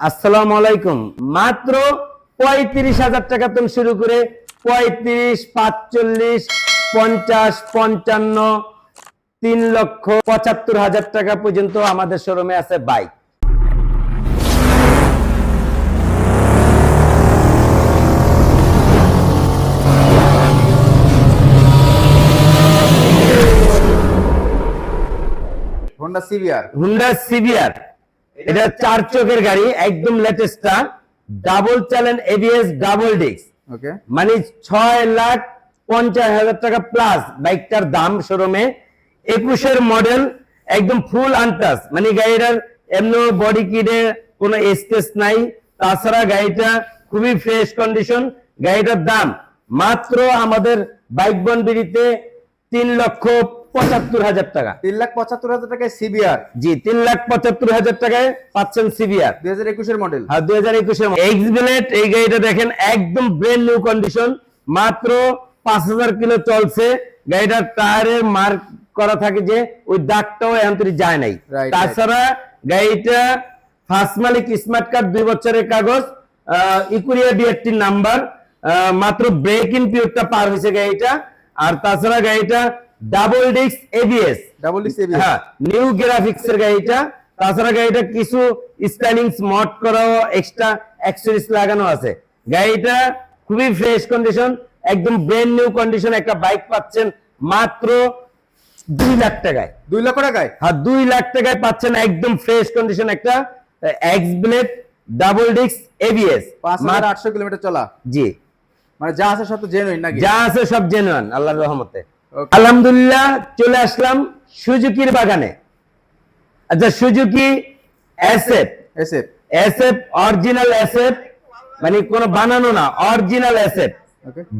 আসসালামু আলাইকুম। মাত্র পঁয়ত্রিশ হাজার টাকা থেকে শুরু করে পঁয়ত্রিশ পাঁচচল্লিশ পঞ্চাশ পঞ্চান্ন তিন লক্ষ পঁচাত্তর হাজার টাকা পর্যন্ত আমাদের শোরুমে আছে bike Honda CBR Honda CBR এটা চার চোখের গাড়ি একদম লেটেস্টটা double challenge ABS double disc okay মানে ছয় লাখ পঞ্চাশ হাজার টাকা প্লাস বাইকটার দাম শোরুমে। একুশের মডেল একদম ফুল আনটাস মানে গাড়িটার এমনি বডি কিটে কোনো স্কেচ নাই। তাছাড়া গাড়িটা খুবই ফ্রেশ কন্ডিশন গাড়িটার দাম মাত্র আমাদের বাইক বনবিড়িতে তিন লক্ষ পঁচাত্তর হাজার টাকা। তিন লাখ পঁচাত্তর হাজার টাকায় সিবিআর জি তিন লাখ পঁচাত্তর হাজার টাকায় পাচ্ছেন সিবিআর দুই হাজার একুশের মডেল আর দুই হাজার একুশে এক্স ব্লেড এই গাড়িটা দেখেন একদম ব্রেন নিউ কন্ডিশন মাত্র পাঁচ হাজার কিলো চলছে। গাড়িটার টায়ারের মার্ক করা থাকে যে ওই দাগটাও এখন যায় নাই। তাছাড়া গাড়িটা ফার্স্ট মালিক স্মার্ট কার্ড দুই বছরের কাগজ ইকুরিয়া বিআরটির নাম্বার মাত্র ব্রেক ইন পিরিয়ডটা পার হয়েছে গাড়িটা। আর তাছাড়া গাড়িটা double disc ABS double D CBR হ্যাঁ নিউ গ্রাফিক্স এর গাড়িটা। তাছাড়া গাড়িটা কিছু স্টাইলিংস মড করাও এক্সট্রা অ্যাক্সেসরিজ লাগানো আছে। গাড়িটা খুবই ফ্রেশ কন্ডিশন একদম ব্র্যান্ড নিউ কন্ডিশন একটা বাইক পাচ্ছেন মাত্র দুই লাখ টাকায়। দুই লক্ষ টাকায়? হ্যাঁ দুই লাখ টাকায় পাচ্ছেন একদম ফ্রেশ কন্ডিশন একটা X blade double disc ABS পাঁচ হাজার আটশো কিলোমিটার চলা। জি। মানে যা আছে সব তো জেনুইন নাকি? যা আছে সব জেনুয়ান আল্লাহর রহমতে. আলহামদুলিল্লাহ চলে আসলাম সুজুকির বাগানে। আচ্ছা Suzuki SF SF SF original SF মানে কোনো বানানো না অরিজিনাল এসএফ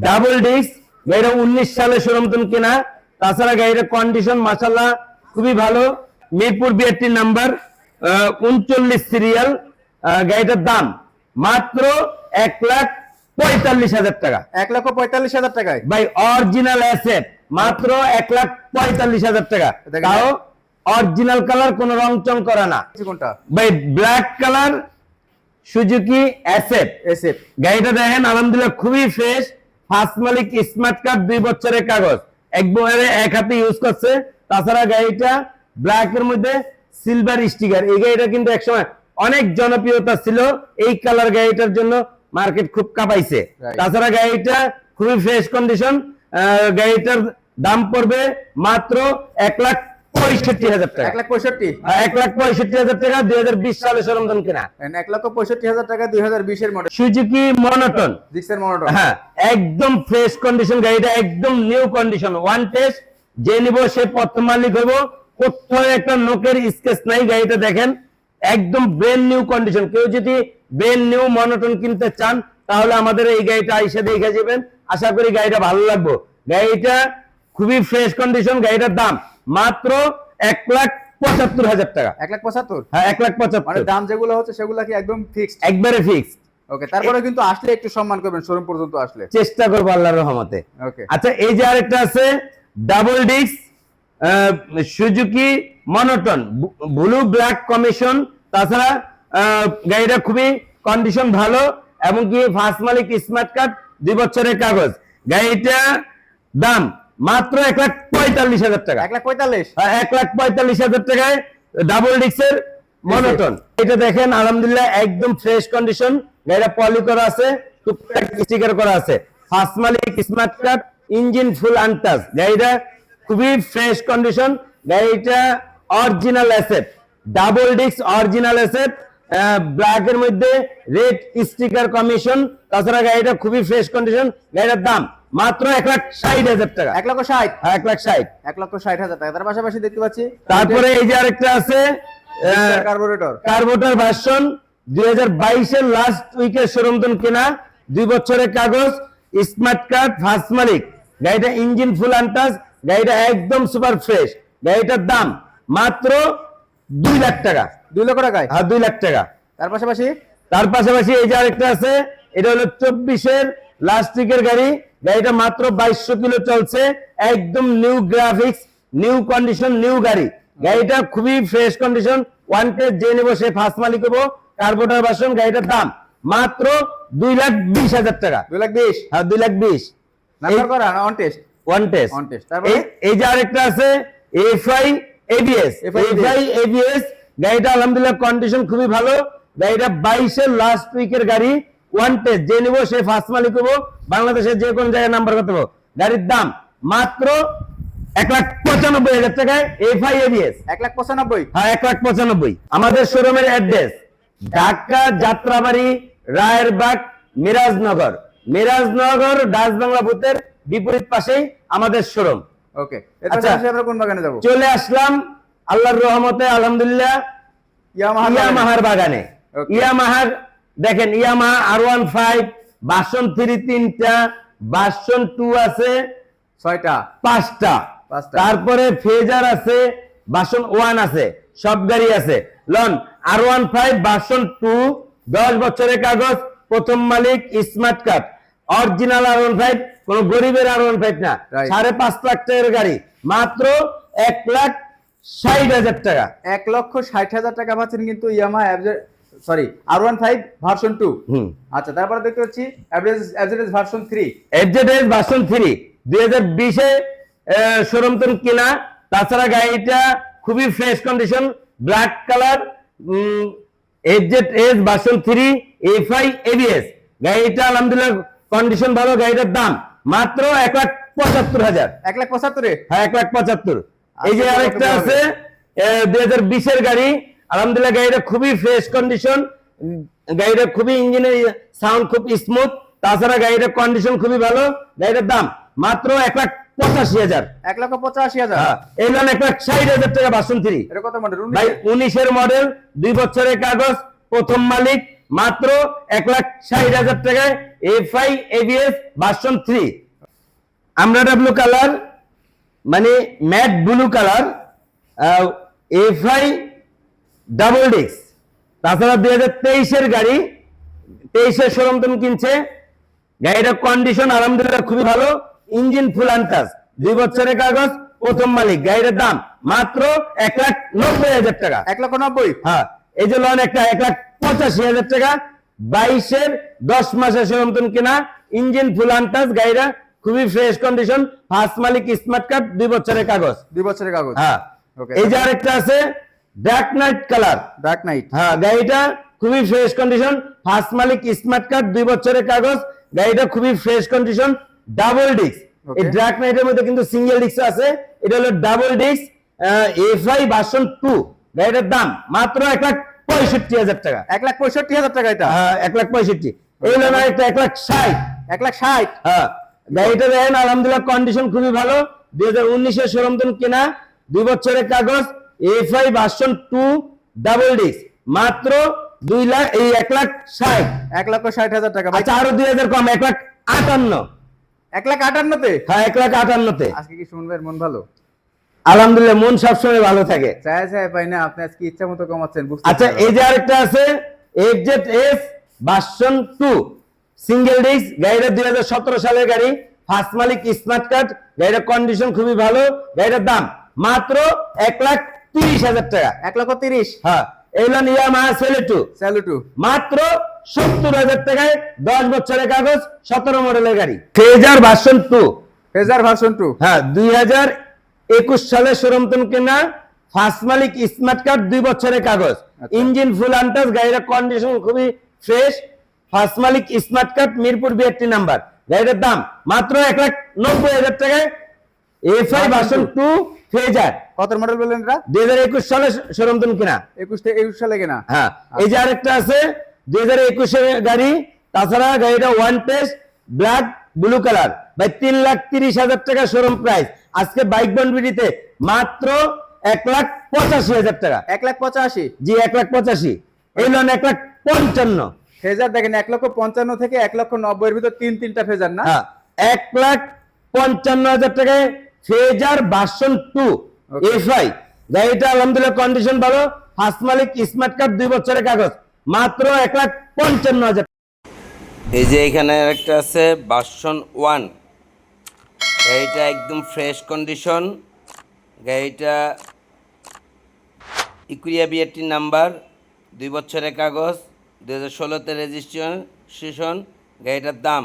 ডাবল ডিস্ক গাড়িটা উনিশ সালে সরমতন কেনা। তাছাড়া গাড়িটার কন্ডিশন মাসাল্লাহ খুবই ভালো। মিরপুর বিআরটির নাম্বার উনচল্লিশ সিরিয়াল গাড়িটার দাম মাত্র এক লাখ পঁয়তাল্লিশ হাজার টাকা। এক লক্ষ পঁয়তাল্লিশ হাজার টাকায়। ভাই অরিজিনাল অ্যাসেট মাত্র এক লাখ পঁয়তাল্লিশ হাজার টাকা। তাও অরিজিনাল কালার কোন রং চং করা না। ভাই ব্ল্যাক কালার সুজুকি অ্যাসেট গাড়িটা দেখেন আলহামদুলিল্লাহ খুবই ফ্রেশ ফার্স্ট মালিক স্মার্ট কার্ড দুই বছরের কাগজ। একবারে এক হাতে ইউজ করছে। তাছাড়া গাড়িটা ব্ল্যাক এর মধ্যে সিলভার স্টিকার এই গাড়িটা কিন্তু একসময় অনেক জনপ্রিয়তা ছিল। এই কালার গাড়িটার জন্য মার্কেট খুব কাঁপাইছে. তাছাড়া গাড়িটা খুবই ফ্রেশ কন্ডিশন গাড়িটার দাম পড়বে মাত্র এক লাখ পঁয়ষট্টি হাজার টাকা। এক লাখ পঁয়ষট্টি? এক লাখ পঁয়ষট্টি হাজার টাকা দুই হাজার বিশ সালে সরঞ্জাম কেনা। এক লক্ষ পঁয়ষট্টি হাজার টাকা দুই হাজার বিশের মডেল সুজুকি মনোটন। জিক্সের মডেল হ্যাঁ একদম ফ্রেশ কন্ডিশন গাড়িটা একদম নিউ কন্ডিশন ওয়ান টেস্ট যে নিব সে প্রথম মালিক হব কোথাও একটা নোকের স্কেচ নাই গাড়িটা দেখেন। একদম ব্রেন নিউ কন্ডিশন কেউ যদি ব্রেন নিউ মনোটন কিনতে চান তাহলে আমাদের এই গাড়িটা আইসা দেখে যাবেন। আশা করি গাড়িটা ভালো লাগবে। গাড়িটা খুবই ফ্রেশ কন্ডিশন গাড়িটার দাম মাত্র এক লাখ পঁচাত্তর হাজার টাকা। এক লাখ পঁচাত্তর? হ্যাঁ এক লাখ মানে পঁচাত্তর দাম যেগুলো হচ্ছে সেগুলো কি একদম ফিক্সড একবারে ফিক্স ওকে তারপরে কিন্তু আসলে একটু সম্মান করবেন শোরুম পর্যন্ত আসলে। চেষ্টা করব আল্লাহর রহমতে। ওকে আচ্ছা এই যে আরেকটা আছে double disc Suzuki monotone blue black commission তাছাড়া আহ, গাড়িটা খুবই কন্ডিশন ভালো। এবং কি ফার্স্ট মালিক স্মার্ট কার্ড? দুই বছরের কাগজ। গাড়িটা দাম মাত্র এক লাখ পঁয়তাল্লিশ হাজার টাকা। এক লাখ পঁয়তাল্লিশ? হ্যাঁ, এক লাখ পঁয়তাল্লিশ হাজার টাকায় ডাবল ডিক্সের মনোটন এটা দেখেন আলহামদুলিল্লাহ একদম ফ্রেশ কন্ডিশন গাড়িটা পলি করা আছে টুকটাক স্টিকার করা আছে। ফার্স্ট মালিক smart card engine full untouch গাড়িটা খুবই ফ্রেশ কন্ডিশন গাড়িটা original asset double disc original asset black এর মধ্যে রেড স্টিকার কমিশন তাছাড়া গাড়িটা খুবই ফ্রেশ কন্ডিশন গাড়িটার দাম মাত্র এক লাখ ষাট হাজার টাকা। এক লক্ষ ষাট? হ্যাঁ, এক লাখ ষাট। এক লক্ষ ষাট হাজার টাকা। তার পাশাপাশি দেখতে পাচ্ছি তারপরে এই যে আরেকটা আছে কার্বোরেটর কার্বোটার ভার্সন দুই হাজার বাইশের লাস্ট উইকের সরমতন কেনা দুই বছরের কাগজ স্মার্ট কার্ড ফার্স্ট মালিক। গাড়িটা ইঞ্জিন ফুল আনটাস গাড়িটা একদম সুপার ফ্রেশ গাড়িটার দাম মাত্র দুই লাখ টাকা। দুই লক্ষ টাকায়? আর দুই লাখ টাকা। তার পাশাপাশি? তার পাশাপাশি এই যে আরেকটা আছে এটা হলো চব্বিশের লাস্টিকের গাড়ি। গাড়িটা মাত্র বাইশশো কিলো চলছে একদম new graphics new condition new গাড়ি। গাড়িটা খুবই ফ্রেশ কন্ডিশন ওয়ান টেস্ট যে নেব সে ফার্স্ট মালিক হব কার্বোটার ভার্সন গাড়িটার দাম মাত্র দুই লাখ বিশ হাজার টাকা। দুই লাখ বিশ? হ্যাঁ দুই লাখ বিশ। নাম্বার করা না on test one test test, তারপরে? এই যে আরেকটা আছে এফআই এবিএস এফআই এবিএস গাড়িটা আলহামদুলিল্লাহ কন্ডিশন খুবই ভালো। গাড়িটা বাইশের লাস্ট উইকের গাড়ি ওয়ান টেস্ট যে নিবো সে ফার্স্ট মালিক হব বাংলাদেশের যে কোনো জায়গায় নাম্বার করতে পারব গাড়ির দাম মাত্র এক লাখ পঁচানব্বই হাজার টাকায় এফআই এবিএস এক লাখ পঁচানব্বই? হ্যাঁ এক লাখ পঁচানব্বই। আমাদের শোরুমের অ্যাড্রেস ঢাকা যাত্রাবাড়ি রায়েরবাগ মিরাজনগর। মিরাজনগর ডাচ বাংলা বুথের বিপরীত পাশেই আমাদের শোরুম ওকে আচ্ছা। কোন বাগানে যাব? চলে আসলাম আল্লাহর রহমতে আলহামদুলিল্লাহ। ইয়ামাহার বাগানে. ইয়ামাহার দেখেন Yamaha R one five version three তিনটা বাসন টু আছে ছয়টা। পাঁচটা। তারপরে ফেজার আছে বাসন ওয়ান আছে সব গাড়ি আছে। Loan R one five version two দশ বছরের কাগজ প্রথম মালিক smart card. Original R one five কোন গরিবের আর ওয়ান ফাইভ না। সাড়ে পাঁচ লাখ টাকার গাড়ি। মাত্র এক লাখ ষাট হাজার টাকা। এক লক্ষ ষাট হাজার টাকা পাচ্ছেন কিন্তু Yamaha sorry R one five version two আচ্ছা তারপরে দেখতে পাচ্ছি average version three version three দুই হাজার বিশে কিনা। তাছাড়া গাড়িটা খুবই fresh condition black colour FZ S version three FI ABS গাড়িটা আলহামদুলিল্লাহ কন্ডিশন ভালো গাড়িটার দাম মাত্র এক লাখ পঁচাত্তর হাজার। এক লাখ পঁচাত্তরে? হ্যাঁ এক লাখ পঁচাত্তর। এই যে আরেকটা আছে দুই হাজার বিশের গাড়ি। আলহামদুলিল্লাহ গাড়িটা খুবই ফ্রেশ কন্ডিশন গাড়িটা খুবই ইঞ্জিনের সাউন্ড খুব স্মুথ তাছাড়া গাড়িটার কন্ডিশন খুবই ভালো। গাড়িটার দাম মাত্র এক লাখ পঁচাশি হাজার। এক লক্ষ পঁচাশি হাজার? হ্যাঁ, এই লোন এক লাখ ষাট হাজার টাকা বাসন থ্রি এটা কত মডেল ভাই উনিশের মডেল দুই বছরের কাগজ প্রথম মালিক মাত্র এক লাখ ষাট হাজার টাকায় এফআই এবিএস ভার্সন থ্রি আমরা ব্লু কালার মানে matte blue colour FI double ডিক্স তাছাড়া দুই হাজার তেইশের গাড়ি তেইশের শোরুম তুমি কিনছে। গাড়িটার কন্ডিশন আলহামদুলিল্লাহ খুবই ভালো। ইঞ্জিন ফুল আনটাস দুই বছরের কাগজ প্রথম মালিক। গাড়িটার দাম মাত্র এক লাখ নব্বই হাজার টাকা। এক লাখ নব্বই? হ্যাঁ এই যে লোন একটা এক লাখ পঁচাশি হাজার টাকা। বাইশের দশ মাসের সেরকম কেনা। ইঞ্জিন ফুল আনটাস গাড়িটা খুবই ফ্রেশ কন্ডিশন ফার্স্ট মালিক স্মার্ট কার্ড দুই বছরের কাগজ। দুই বছরের কাগজ। হ্যাঁ। এই যে আরেকটা আছে black knight colour dark knight হ্যাঁ গাড়িটা খুবই ফ্রেশ কন্ডিশন ফার্স্ট মালিক স্মার্ট কার্ড দুই বছরের কাগজ। গাড়িটা খুবই ফ্রেশ কন্ডিশন ডাবল ডিস্ক এই. ড্রাক নাইটের মধ্যে কিন্তু সিঙ্গেল ডিস্ক আছে। এটা হলো double disc FI version two গাড়িটার দাম মাত্র এক লাখ পঁয়ষট্টি হাজার টাকা। এক লাখ পঁয়ষট্টি হাজার টাকা এটা। হ্যাঁ, এক লাখ পঁয়ষট্টি। এই হলো না একটা এক লাখ ষাট। এক লাখ ষাট? হ্যাঁ। গাড়িটা দেখেন আলহামদুলিল্লাহ কন্ডিশন খুবই ভালো। দুই হাজার উনিশের সরঞ্জাম কেনা দুই বছরের কাগজ FI version two double disc মাত্র দুই লাখ এই এক লাখ ষাট। এক লক্ষ ষাট হাজার টাকা। আচ্ছা আরও দুই হাজার কম এক লাখ আটান্ন। এক লাখ আটান্নতে? হ্যাঁ এক লাখ আটান্নতে। আজকে কি শুনবেন? মন ভালো? আলহামদুলিল্লাহ মন সবসময় ভালো থাকে। চায় চায় পাই না আপনি আজকে ইচ্ছা মতো কমাচ্ছেন আচ্ছা এই যে আরেকটা আছে FZ S version two single disc গাড়িটা দুই হাজার সতেরো সালের গাড়ি। ফার্স্ট মালিক স্মার্ট কার্ড গাড়িটার কন্ডিশন খুবই ভালো। গাড়িটার দাম মাত্র এক লাখ তিরিশ হাজার টাকা। এক লক্ষ তিরিশ? হ্যাঁ এইলান ইয়ামাহা সেলেটু স্যালুটু মাত্র সত্তর হাজার টাকায় দশ বছরের কাগজ সতেরো মডেলের গাড়ি। Fazer version two Fazer version two হ্যাঁ দুই হাজার একুশ সালে সরমতন কেনা। ফার্স্ট মালিক স্মার্ট কার্ড দুই বছরের কাগজ। ইঞ্জিন ফুল আনটাস গাড়িটার কন্ডিশন খুবই ফ্রেশ ফার্স্ট মালিক smart card Mirpur BRT number গাড়িটার দাম মাত্র এক লাখ নব্বই হাজার টাকায় এফআই ভার্সন টু ফেজার কত মডেল বললেন এটা? দুই হাজার একুশ সালে সরমতন কেনা? একুশ থেকে একুশ সালে কেনা। হ্যাঁ। এই যে আরেকটা আছে দুই হাজার একুশের গাড়ি তাছাড়া গাড়িটা one test black blue colour ভাই তিন লাখ তিরিশ হাজার টাকা শোরুম প্রাইস আজকে বাইক বনবিডিতে মাত্র এক লাখ পঁচাশি হাজার টাকা। এক লাখ পঁচাশি। জি এক লাখ পঁচাশি। এই লোন এক লাখ পঞ্চান্ন। ফেজার দেখেন এক লক্ষ পঞ্চান্ন থেকে এক লক্ষ নব্বই এর ভিতর তিন তিনটা ফেজার না? হ্যাঁ এক লাখ পঞ্চান্ন হাজার টাকায় ফেজার ভার্সন টু. এফআই গাড়িটা আলহামদুলিল্লাহ কন্ডিশন ভালো। ফার্স্ট মালিক স্মার্ট কার্ড দুই বছরের কাগজ। মাত্র এক লাখ পঞ্চান্ন হাজার এই যে এখানে একটা আছে বাসন ওয়ান গাড়িটা একদম ফ্রেশ কন্ডিশন গাড়িটা ইকুরিয়া বিআরটি নাম্বার দুই বছরের কাগজ। দু হাজার ষোলোতে রেজিস্ট্রেশন গাড়িটার দাম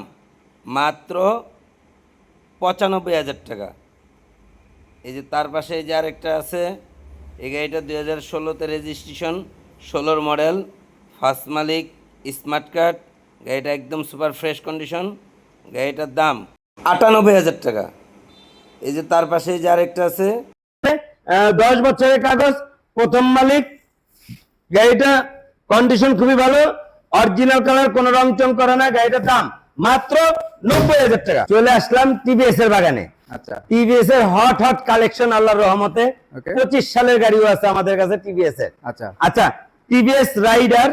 মাত্র পঁচানব্বই হাজার টাকা। এই যে তার পাশে যে আরেকটা আছে, এই গাড়িটা দুই হাজার ষোলোতে রেজিস্ট্রেশন ষোলোর মডেল, ফার্স্ট মালিক, স্মার্ট কার্ড, গাড়িটা একদম সুপার ফ্রেশ কন্ডিশন, গাড়িটার দাম আটানব্বই হাজার টাকা। এই যে তার পাশে যে আরেকটা আছে দশ বছরের কাগজ, প্রথম মালিক, গাড়িটা কন্ডিশন খুবই ভালো। অরিজিনাল কালার কোনো রং চং করে না গাড়িটার দাম মাত্র নব্বই হাজার টাকা। চলে আসলাম টিভিএস এর বাগানে। আচ্ছা। টিভিএস এর হট হট কালেকশন আল্লাহর রহমতে। পঁচিশ সালের গাড়িও আছে আমাদের কাছে টিভিএস এর। আচ্ছা। আচ্ছা টিভিএস রাইডার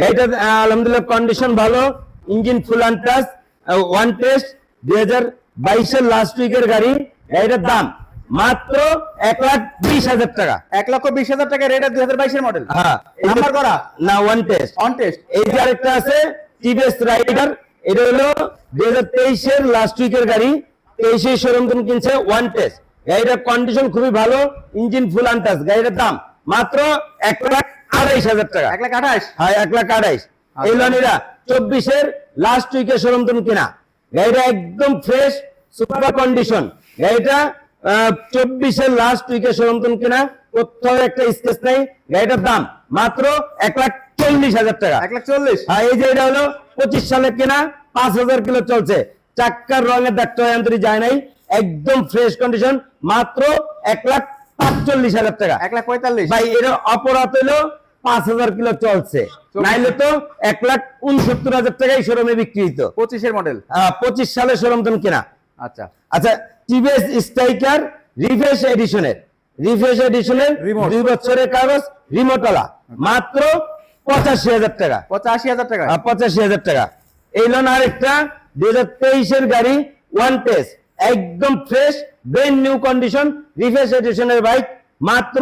গাড়িটা আলহামদুলিল্লাহ কন্ডিশন ভালো। ইঞ্জিন ফুল ওয়ান টেস্ট দুই হাজার বাইশের লাস্ট উইকের গাড়ি গাড়িটার দাম মাত্র এক লাখ বিশ হাজার টাকা। এক লক্ষ বিশ হাজার টাকা রেট দুই হাজার বাইশের মডেল হ্যাঁ নাম্বার করা? না ওয়ান টেস্ট অন টেস্ট এই যে আরেকটা আছে টিভিএস রাইডার এটা হলো দুই হাজার তেইশের লাস্ট উইকের গাড়ি। তেইশে শোরুম তুমি কিনছে ওয়ান টেস্ট গাড়িটার কন্ডিশন খুবই ভালো ইঞ্জিন ফুল আনটাস গাড়িটার দাম মাত্র এক লাখ আড়াইশ হাজার টাকা। এক লাখ আঠাইশ হ্যাঁ এক লাখ আড়াইশ। এই লনিরা চব্বিশের লাস্ট উইকের শোরুম তুমি কিনা। গাড়িটা একদম ফ্রেশ সুপার কন্ডিশন গাড়িটা চব্বিশের লাস্ট উইকে তুমি কিনা কোথাও একটা স্কেচ নেই। গাড়িটার দাম মাত্র এক লাখ চল্লিশ হাজার টাকা। এক লাখ চল্লিশ হ্যাঁ এই যে এটা হলো পঁচিশ সালে কেনা পাঁচ হাজার কিলো চলছে। চাক্কার রঙের ডাক্তার যন্ত্রী যায় নাই। একদম ফ্রেশ কন্ডিশন মাত্র এক লাখ পাঁচচল্লিশ হাজার টাকা। এক লাখ পঁয়তাল্লিশ ভাই এর অপরাধ হলো পাঁচ হাজার কিলো চলছে। নাইলে তো এক লাখ উনসত্তর হাজার টাকায় শোরুমে বিক্রি হতো পঁচিশের মডেল পঁচিশ সালে শোরুম তুমি কেনা। আচ্ছা। আচ্ছা টিভিএস স্ট্রাইকার রিফ্রেশ এডিশনের। রিফ্রেশ এডিশনের। দুই বছরের কাগজ রিমোটওয়ালা। মাত্র পঁচাশি হাজার টাকা। পঁচাশি হাজার টাকা। পঁচাশি হাজার টাকা। এই লোন আরেকটা দুই হাজার তেইশের গাড়ি ওয়ান টেস্ট একদম fresh brand new condition refresh এডিশনের bike মাত্র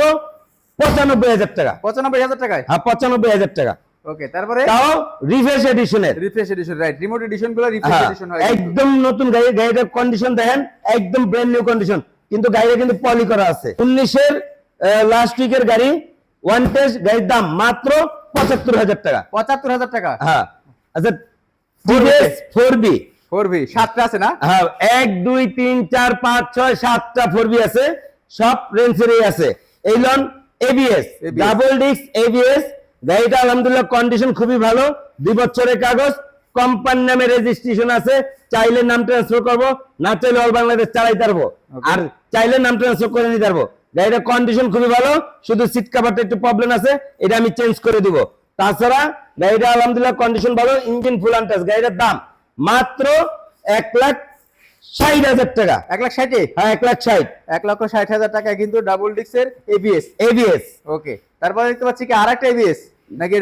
পঁচানব্বই হাজার টাকা। পঁচানব্বই হাজার টাকায়। হ্যাঁ পঁচানব্বই হাজার টাকা। ওকে তারপরে? তাও রিফ্রেশ এডিশনের রিফ্রেশ এডিশন রাইট রিমোট এডিশনগুলো রিফ্রেশ এডিশন হয় একদম নতুন গাড়ি গাড়িটার কন্ডিশন দেখেন একদম ব্র্যান্ড নিউ কন্ডিশন কিন্তু গাড়িটা কিন্তু পলি করা আছে। উনিশের লাস্ট উইকের গাড়ি ওয়ান টেস্ট গাড়ির দাম মাত্র পঁচাত্তর হাজার টাকা। পঁচাত্তর হাজার টাকা? হ্যাঁ। আচ্ছা টিভিএস সাতটা আছে না? হ্যাঁ এক দুই তিন চার পাঁচ ছয় সাতটা আছে। সব রেঞ্জেরই আছে। এবিএস ডাবল ডিস্ক এবিএস গাড়িটা আলহামদুলিল্লাহ কন্ডিশন খুবই ভালো। দুই বছরের কাগজ কোম্পানি নামে রেজিস্ট্রেশন আছে চাইলে নাম ট্রান্সফার করব না চাইলে অল বাংলাদেশ চালাইতে পারব আর চাইলে নাম ট্রান্সফার করে নিতে পারব গাড়িটার কন্ডিশন খুবই ভালো শুধু সিট কাভারটা একটু প্রবলেম আছে এটা আমি চেঞ্জ করে দিব। তাছাড়া গাড়িটা আলহামদুলিল্লাহ কন্ডিশন ভালো ইঞ্জিন ফুল আনটাস গাড়িটার দাম মাত্র এক লাখ ষাট হাজার টাকা। এক লাখ ষাটে? হ্যাঁ এক লাখ ষাট। এক লক্ষ ষাট হাজার টাকা কিন্তু ডাবল ডিক্সের এবিএস এবিএস ওকে তারপরে দেখতে পাচ্ছি কি আর একটা এবিএস নাকি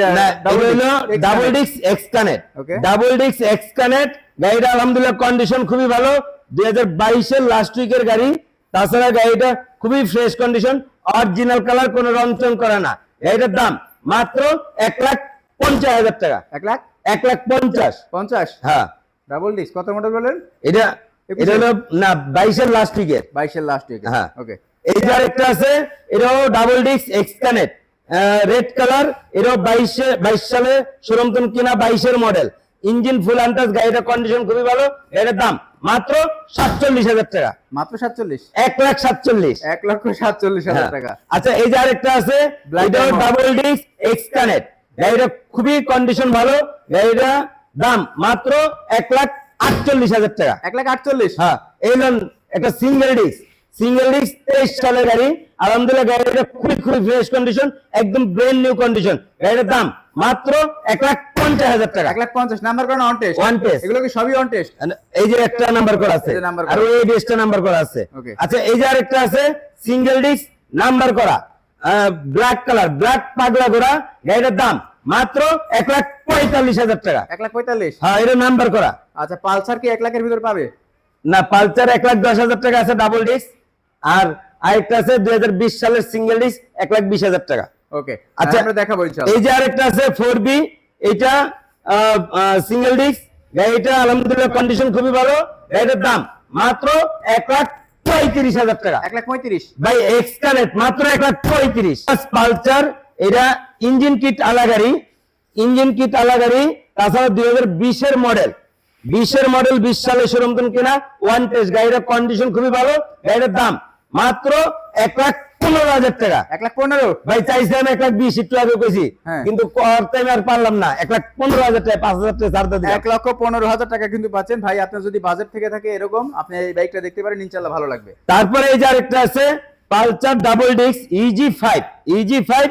double disc X connect. Double disc X connect গাড়িটা আলহামদুলিল্লাহ কন্ডিশন খুবই ভালো। দুই হাজার বাইশের লাস্ট উইকের গাড়ি। তাছাড়া গাড়িটা খুবই ফ্রেশ কন্ডিশন অরিজিনাল কালার কোনো রং চং করে না। গাড়িটার দাম মাত্র এক লাখ পঞ্চাশ হাজার টাকা। এক লাখ? এক লাখ পঞ্চাশ। পঞ্চাশ? হ্যাঁ। ডাবল ডিস্ক কত মডেল বলেন? এটা এটা হলো না বাইশের লাস্ট উইকের বাইশের লাস্ট উইক হ্যাঁ। ওকে এই যে আরেকটা আছে এটাও double disc X connect red colour এটাও বাইশে বাইশ সালে শোরুম তুমি কিনা বাইশের মডেল ইঞ্জিন ফুল আন্টাস গাড়িটার কন্ডিশন খুবই ভালো গাড়িটার দাম মাত্র সাতচল্লিশ হাজার টাকা। মাত্র সাতচল্লিশ? এক লাখ সাতচল্লিশ। এক লক্ষ সাতচল্লিশ হাজার হ্যাঁ। টাকা। আচ্ছা এই যে আরেকটা আছে। ডাবল ডিস্ক এক্স কানেক্ট গাড়িটা খুবই কন্ডিশন ভালো গাড়িটা দাম মাত্র এক লাখ আটচল্লিশ হাজার টাকা। এক লাখ আটচল্লিশ? হ্যাঁ এই লোন একটা সিঙ্গেল ডিস্ক সিঙ্গেল ডিস্ক তেইশ সালের গাড়ি। আলহামদুলিল্লাহ গাড়িটা খুবই খুবই ফ্রেশ কন্ডিশন একদম নিউ কন্ডিশন গাড়িটার দাম মাত্র এক লাখ পঞ্চাশ হাজার টাকা। এক লাখ পঞ্চাশ নাম্বার করা অন টেস্ট On test। এগুলো কি সবই অন টেস্ট এই যে একটা নাম্বার করা আছে আর এই ডিস্কটা নাম্বার করা আছে। আচ্ছা এই যে আরেকটা আছে সিঙ্গেল ডিস্ক নাম্বার করা। ব্ল্যাক কালার ব্ল্যাক পাগলা করা গাড়িটার দাম মাত্র এক লাখ পঁয়তাল্লিশ হাজার টাকা। এক লাখ পঁয়তাল্লিশ? হ্যাঁ এটা নাম্বার করা। আচ্ছা পালসার কি এক লাখের ভিতর পাবে? না পালসার এক লাখ দশ হাজার টাকা আছে ডাবল ডিস্ক আর আরেকটা আছে দুই হাজার বিশ সালের সিঙ্গেল ডিস্ক এক লাখ বিশ হাজার টাকা। ওকে আচ্ছা। আমরা দেখাবো এই যে আরেকটা আছে ফোর বি এটা সিঙ্গেল ডিস্ক গাড়িটা আলহামদুলিল্লাহ কন্ডিশন খুবই ভালো। গাড়িটার দাম মাত্র এক লাখ পঁয়ত্রিশ হাজার টাকা। এক লাখ পঁয়ত্রিশ। ভাই এক্স কানেক্ট মাত্র এক লাখ পঁয়ত্রিশ। পালসার এটা ইঞ্জিন কিট আলা গাড়ি। ইঞ্জিন কিট আলা গাড়ি তাছাড়া দুই হাজার বিশের মডেল বিশের মডেল বিশ সালে শোরুমতন কিনা? ওয়ান টেস্ট গাড়িটার কন্ডিশন খুবই ভালো গাড়িটার দাম মাত্র এক লাখ পনেরো হাজার টাকা। এক লাখ পনেরো? ভাই চাইছিলাম এক লাখ বিশ একটু আগে কইছি হ্যাঁ। কিন্তু আমি আর পারলাম না। এক লাখ পনেরো হাজার টাকা পাঁচ হাজার টাকা ছাড়তে দিলাম। এক লক্ষ পনেরো হাজার টাকা কিন্তু পাচ্ছেন। ভাই আপনার যদি বাজেট থেকে থাকে এরকম আপনি এই বাইকটা দেখতে পারেন ইনশাল্লাহ ভালো লাগবে। তারপরে এই যে আরেকটা আছে Pulsar double disc easy five easy five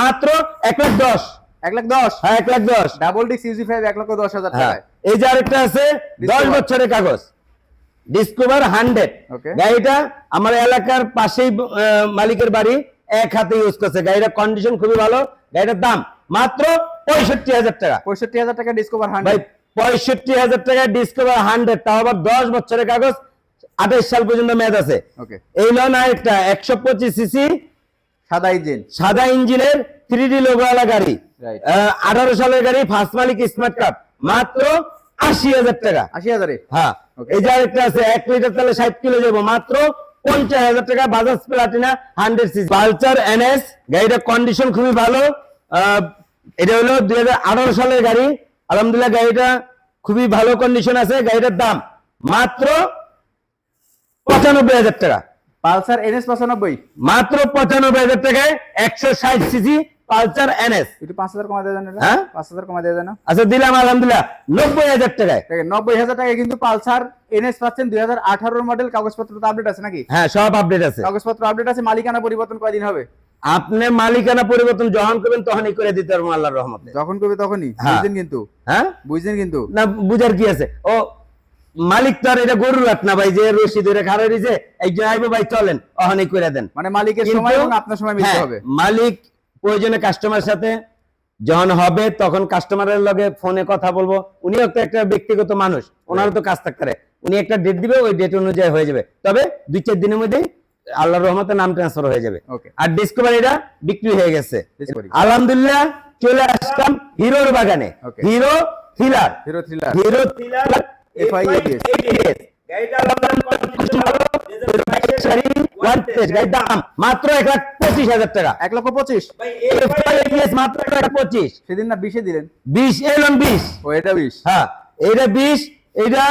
মাত্র এক লাখ দশ। এক লাখ দশ? হ্যাঁ এক লাখ দশ। ডাবল ডিক্স ইউজি ফাইভ এক লক্ষ দশ হাজার হ্যাঁ। টাকায়। এই যে আরেকটা আছে দশ বছরের কাগজ। ডিসকভার হান্ড্রেড গাড়িটা আমার এলাকার পাশেই মালিকের বাড়ি এক হাতে ইউজ করছে। গাড়িটার কন্ডিশন খুবই ভালো। গাড়িটার দাম মাত্র পঁয়ষট্টি হাজার টাকা। পঁয়ষট্টি হাজার টাকা ডিসকভার হান্ড্রেড পঁয়ষট্টি হাজার টাকা ডিসকভার হান্ড্রেড তাও আবার দশ বছরের কাগজ আঠাইশ সাল পর্যন্ত মেয়াদ আছে। এই লোন আরেকটা একশো পঁচিশ সিসি সাদা ইঞ্জিন সাদা ইঞ্জিনের থ্রি ডি লোগোওয়ালা গাড়ি। আঠারো সালের গাড়ি ফার্স্ট মালিক স্মার্ট কার্ড মাত্র আশি হাজার টাকা। আশি হাজারে? হ্যাঁ। এই যে আরেকটা আছে এক লিটার তেলে ষাট কিলো যাব মাত্র পঞ্চাশ হাজার টাকা Bajaj Platina hundred CC. Pulsar NS গাড়িটার কন্ডিশন খুবই ভালো। এটা হলো দুই হাজার আঠারো সালের গাড়ি। আলহামদুলিল্লাহ গাড়িটা খুবই ভালো কন্ডিশন আছে। গাড়িটার দাম মাত্র পঁচানব্বই হাজার টাকা। পালসার এনএস পঁচানব্বই? মাত্র পঁচানব্বই হাজার টাকায় একশো ষাট সিসি পালচার এনএস। একটু কমা যায় না হ্যাঁ? কমা যায় না আচ্ছা দিলাম আলহামদুলিল্লাহ। নব্বই হাজার টাকায়। দেখেন নব্বই হাজার টাকা কিন্তু পালসার এনএস পাচ্ছেন মডেল কাগজপত্র তো আপডেট আছে নাকি? হ্যাঁ সব আপডেট আছে। কাগজপত্র আপডেট আছে মালিকানা পরিবর্তন কয়দিন হবে? আপনি মালিকানা পরিবর্তন যখন করবেন তখনই করে দিতে পারব আল্লাহর রহমতে। যখন করবে তখনই? হ্যাঁ। বুঝছেন কিন্তু? হ্যাঁ? বুঝছেন কিন্তু? না বুঝার কি আছে? ও মালিক তো আর এটা গরুর রাত না ভাই যে রশি ধরে খাড়া দিছে একজন আইবো ভাই চলেন অহনি করে দেন। মানে মালিকের সময় এবং আপনার সময় মিলতে হ্যাঁ, হবে। মালিক প্রয়োজনে কাস্টমার সাথে যখন হবে তখন কাস্টমারের লগে ফোনে কথা বলব। উনিও তো একটা ব্যক্তিগত মানুষ ওনারও তো কাজ থাকতে উনি একটা ডেট দিবে ওই ডেট অনুযায়ী হয়ে যাবে। তবে দুই চার দিনের মধ্যেই আল্লাহর রহমতে নাম ট্রান্সফার হয়ে যাবে। আর ডিসকভারিটা বিক্রি হয়ে গেছে। আলহামদুলিল্লাহ চলে আসলাম হিরোর বাগানে। Hero thriller Hero thriller Hero thriller দাম মাত্র এক লাখ পঁচিশ হাজার টাকা এক লক্ষ পঁচিশ। মাত্র এক লাখ পঁচিশ সেদিন না বিশে দিলেন? বিশ এলন বিশ ও এটা বিশ। হ্যাঁ এটা বিশ এটা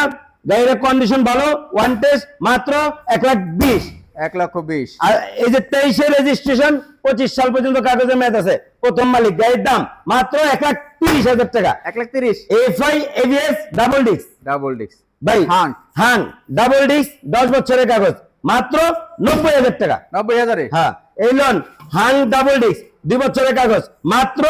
গাড়ির কন্ডিশন ভালো ওয়ান টেস্ট মাত্র এক লাখ বিশ এক লক্ষ বিশ। আর এই যে তেইশে রেজিস্ট্রেশন পঁচিশ সাল পর্যন্ত মেয়াদ আছে। প্রথম মালিক গাড়ির দাম মাত্র এক লাখ তিরিশ হাজার টাকা। এক লাখ তিরিশ। FI ABS double disc double ডিক্স ভাই হাং হাং ডাবল ডিস্ক দশ বছরের কাগজ মাত্র নব্বই হাজার টাকা। নব্বই হাজারে? হ্যাঁ এই লোন হাং ডাবল ডিস্ক দুই বছরের কাগজ মাত্র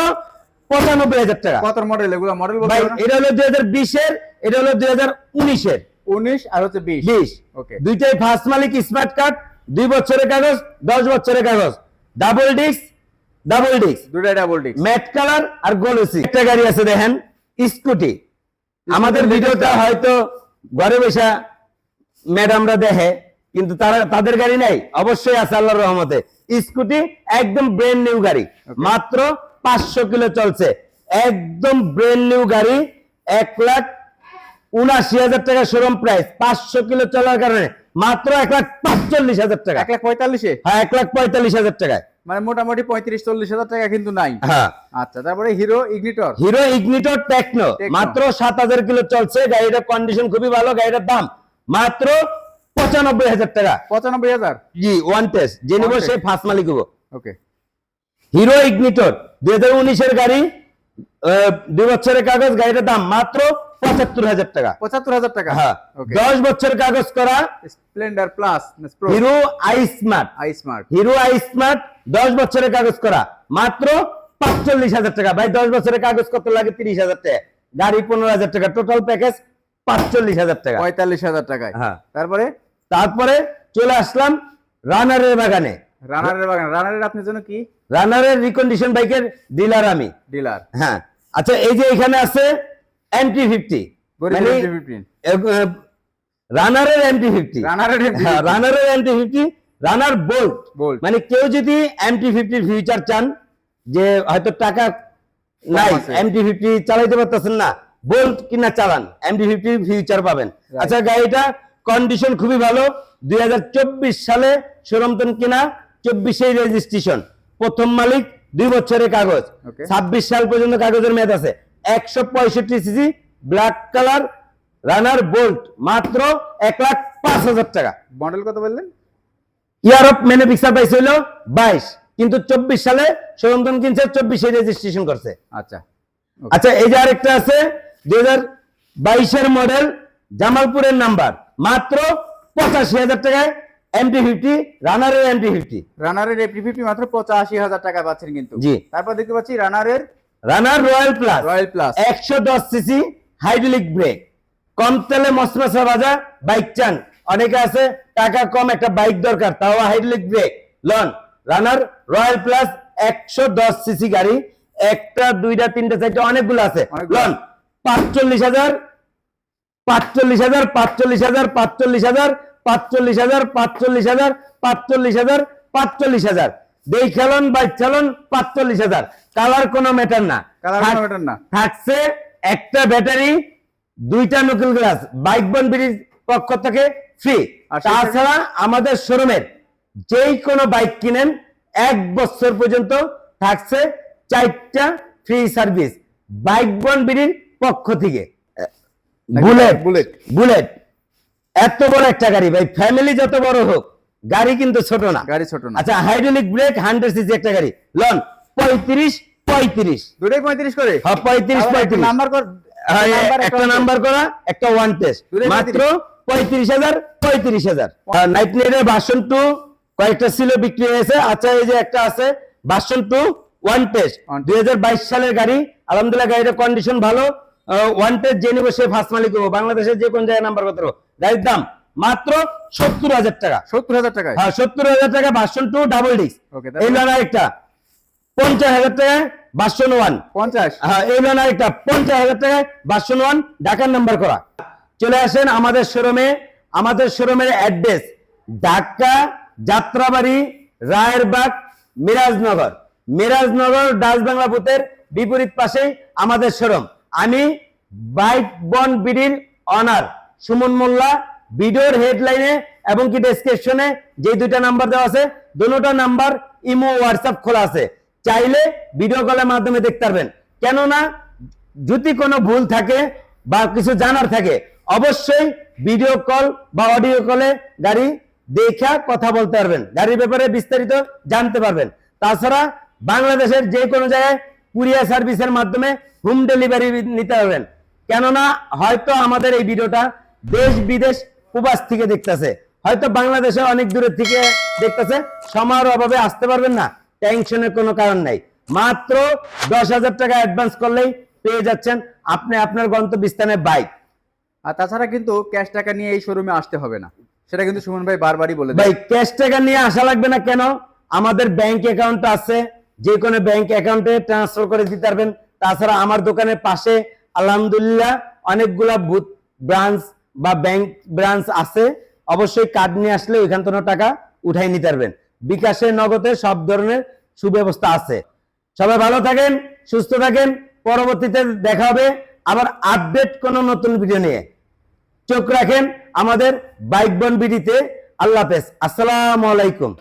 পঁচানব্বই হাজার টাকা। কত মডেল এগুলো মডেল ভাই এটা হলো দুই হাজার বিশের এটা হলো দুই হাজার উনিশের। উনিশ আর হচ্ছে বিশ? বিশ। ওকে। দুইটাই ফার্স্ট মালিক স্মার্ট কার্ড দুই বছরের কাগজ দশ বছরের কাগজ। ডাবল ডিস্ক ডাবল ডিস্ক দুটাই ডাবল ডিক্স ম্যাট কালার আর গোলসি একটা গাড়ি আছে দেখেন স্কুটি আমাদের ভিডিওটা হয়তো ঘরে বসে ম্যাডামরা দেখে কিন্তু তারা তাদের গাড়ি নাই। অবশ্যই আছে আল্লাহর রহমতে। স্কুটি একদম ব্রেন নিউ গাড়ি। মাত্র পাঁচশো কিলো চলছে। একদম ব্রেন নিউ গাড়ি এক লাখ উনাশি হাজার টাকা শোরুম প্রাইস পাঁচশো কিলো চলার কারণে। মাত্র এক লাখ পাঁচচল্লিশ হাজার টাকা। এক লাখ পঁয়তাল্লিশে? হ্যাঁ এক লাখ পঁয়তাল্লিশ হাজার টাকায়। মানে মোটামুটি পঁয়ত্রিশ চল্লিশ হাজার টাকা কিন্তু নাই। হ্যাঁ। আচ্ছা তারপরে Hero Ignitor. Hero Ignitor techno. মাত্র সাত হাজার কিলো চলছে। গাড়িটার কন্ডিশন খুবই ভালো গাড়িটার দাম মাত্র পঁচানব্বই হাজার টাকা। পঁচানব্বই হাজার? জি ওয়ান টেস্ট যে নিব সে। ফার্স্ট মালিক হব। ওকে হিরো ইগনিটর দুই হাজার উনিশের গাড়ি দুই বছরের কাগজ গাড়িটার দাম মাত্র পঁচাত্তর হাজার টাকা। পঁচাত্তর হাজার টাকা? হ্যাঁ। দশ বছর কাগজ করা Splendor plus Hero iSmart iSmart Hero iSmart দশ বছরের কাগজ করা। মাত্র পাঁচচল্লিশ হাজার টাকা। ভাই দশ বছরের কাগজ কত লাগে? তিরিশ হাজার টাকা। গাড়ি পনেরো হাজার টাকা। টোটাল প্যাকেজ পাঁচচল্লিশ হাজার টাকা। পঁয়তাল্লিশ হাজার টাকায়। হ্যাঁ। তারপরে? তারপরে চলে আসলাম রানারের বাগানে। রানারের বাগান। রানারের আপনার জন্য কি? রানারের রিকন্ডিশন বাইকের ডিলার আমি। ডিলার হ্যাঁ। আচ্ছা এই যে এখানে আছে এমটি ফিফটি রানারের এমটি ফিফটি রানারের হ্যাঁ এমটি ফিফটি রানার বোল্ট। মানে কেউ যদি এমটি ফিফটির ফিউচার চান যে হয়তো টাকা নাই এমটি ফিফটি চালাইতে পারতেছেন না বোল্ট কিনা চালান এমটি ফিফটির ফিউচার পাবেন। আচ্ছা গাড়িটা কন্ডিশন খুবই ভালো দুই হাজার চব্বিশ সালে সরমতন কিনা চব্বিশে রেজিস্ট্রেশন প্রথম মালিক দুই বছরের কাগজ। ছাব্বিশ সাল পর্যন্ত কাগজের মেয়াদ আছে। একশো পঁয়ষট্টি CC black colour Runner bolt মাত্র এক লাখ পাঁচ হাজার টাকা। মডেল কত বললেন? ইয়ার অফ ম্যানুফ্যাকচার প্রাইস হইল বাইশ কিন্তু চব্বিশ সালে সরঞ্জন কিনছে চব্বিশে রেজিস্ট্রেশন করছে। আচ্ছা আচ্ছা এই যে আরেকটা আছে দুই হাজার বাইশের মডেল জামালপুরের নাম্বার মাত্র পঁচাশি হাজার টাকায় এমটি ফিফটি রানারের এমটি ফিফটি রানারের এফটি ফিফটি মাত্র পঁচাশি হাজার টাকা পাচ্ছেন কিন্তু। জি। তারপর দেখতে পাচ্ছি রানারের Runner Royal plus Royal plus একশো দশ সিসি হাইড্রোলিক ব্রেক কম তেলে মশমশা বাজা বাইক চান। অনেকে আছে টাকা কম একটা বাইক দরকার তাও হাইড্রোলিক ব্রেক লন রানার রয়্যাল প্লাস একশো দশ সিসি গাড়ি একটা দুইটা তিনটা চারটা অনেকগুলো আছে। লন পাঁচচল্লিশ হাজার পাঁচচল্লিশ হাজার পাঁচচল্লিশ হাজার পাঁচচল্লিশ হাজার পাঁচচল্লিশ হাজার পাঁচচল্লিশ হাজার পাঁচচল্লিশ হাজার পাঁচচল্লিশ হাজার। দেই খেলন বাইক চালন পাঁচচল্লিশ হাজার। কালার কোনো ম্যাটার না। কালার কোনো ম্যাটার না। থাকছে একটা ব্যাটারি দুইটা নকল গ্লাস বাইক বনবিড়ির পক্ষ থেকে ফ্রি তাছাড়া আমাদের শোরুমের যেই কোনো বাইক কিনেন এক বছর পর্যন্ত থাকছে চারটা ফ্রি সার্ভিস বাইক বনবিড়ির পক্ষ থেকে। বুলেট বুলেট বুলেট এত বড় একটা গাড়ি ভাই ফ্যামিলি যত বড় হোক গাড়ি কিন্তু ছোট না। গাড়ি ছোট না। আচ্ছা হাইড্রোলিক ব্রেক হান্ড্রেড সিসি একটা গাড়ি। লন পঁয়ত্রিশ পঁয়ত্রিশ। দুটোই পঁয়ত্রিশ করে? হ্যাঁ পঁয়ত্রিশ পঁয়ত্রিশ। নাম্বার কর। হ্যাঁ, একটা নাম্বার করা একটা ওয়ান টেস্ট মাত্র পঁয়ত্রিশ হাজার পঁয়ত্রিশ হাজার। নাইট নেটের ভার্সন টু কয়েকটা ছিল বিক্রি হয়েছে। আচ্ছা এই যে একটা আছে ভার্সন টু ওয়ান টেস্ট দুই সালের গাড়ি। আলহামদুলিল্লাহ গাড়িটার কন্ডিশন ভালো। ওয়ান টেস্ট যে নিবো সে ফার্স্ট মালিক হব। বাংলাদেশের যে কোন জায়গায় নাম্বার কত গাড়ির দাম মাত্র সত্তর হাজার টাকা। সত্তর হাজার টাকায়? হ্যাঁ সত্তর হাজার টাকা ভার্সন টু ডাবল ডিস্ক এই আরেকটা। পঞ্চাশ হাজার টাকা ভার্সন ওয়ান। পঞ্চাশ। এই লোন আরেকটা পঞ্চাশ হাজার টাকায় ভার্সন ওয়ান ঢাকার নাম্বার করা। চলে আসেন আমাদের শোরুমে আমাদের শোরুমের অ্যাড্রেস ঢাকা যাত্রাবাড়ি রায়েরবাগ মিরাজনগর। মিরাজনগর ডাচ বাংলা বুথের বিপরীত পাশে আমাদের শোরুম আমি বাইক বন বিডির অনার সুমন মোল্লা ভিডিওর হেডলাইনে এবং কি ডেসক্রিপশনে যে দুইটা নাম্বার দেওয়া আছে দুটোটা নাম্বার ইমো হোয়াটসঅ্যাপ খোলা আছে। চাইলে ভিডিও কলের মাধ্যমে দেখতে পারবেন। কেননা যদি কোনো ভুল থাকে বা কিছু জানার থাকে, অবশ্যই ভিডিও কল বা অডিও কলে গাড়ি দেখা কথা বলতে পারবেন। গাড়ির ব্যাপারে বিস্তারিত জানতে পারবেন। তাছাড়া বাংলাদেশের যে কোনো জায়গায় কুরিয়ার সার্ভিসের মাধ্যমে হোম ডেলিভারি নিতে পারবেন। কেননা হয়তো আমাদের এই ভিডিওটা দেশ বিদেশ প্রবাস থেকে দেখতেছে। হয়তো বাংলাদেশে অনেক দূরের থেকে দেখতেছে। সময়ের অভাবে আসতে পারবেন না। টেনশনের কোনো কারণ নাই। মাত্র দশ হাজার টাকা অ্যাডভান্স করলেই পেয়ে যাচ্ছেন আপনি আপনার গন্তব্যস্থানে বাইক আর তাছাড়া কিন্তু ক্যাশ টাকা নিয়ে এই শোরুমে আসতে হবে না। সেটা কিন্তু সুমন ভাই বারবারই বলে ভাই ক্যাশ টাকা নিয়ে আসা লাগবে না কেন? আমাদের ব্যাংক অ্যাকাউন্ট আছে। যে কোনো ব্যাংক অ্যাকাউন্টে ট্রান্সফার করে দিতে পারবেন। তাছাড়া আমার দোকানের পাশে আলহামদুলিল্লাহ অনেকগুলা বুথ ব্রাঞ্চ বা ব্যাংক ব্রাঞ্চ আছে। অবশ্যই কার্ড নিয়ে আসলে ওইখান থেকে টাকা উঠাই নিতে পারবেন। বিকাশে নগদে সব ধরনের সুব্যবস্থা আছে। সবাই ভালো থাকেন, সুস্থ থাকেন। পরবর্তীতে দেখা হবে আবার আপডেট কোনো নতুন ভিডিও নিয়ে। চোখ রাখেন আমাদের বাইক বন বিডিতে আল্লাহ হাফেজ। আসসালামু আলাইকুম।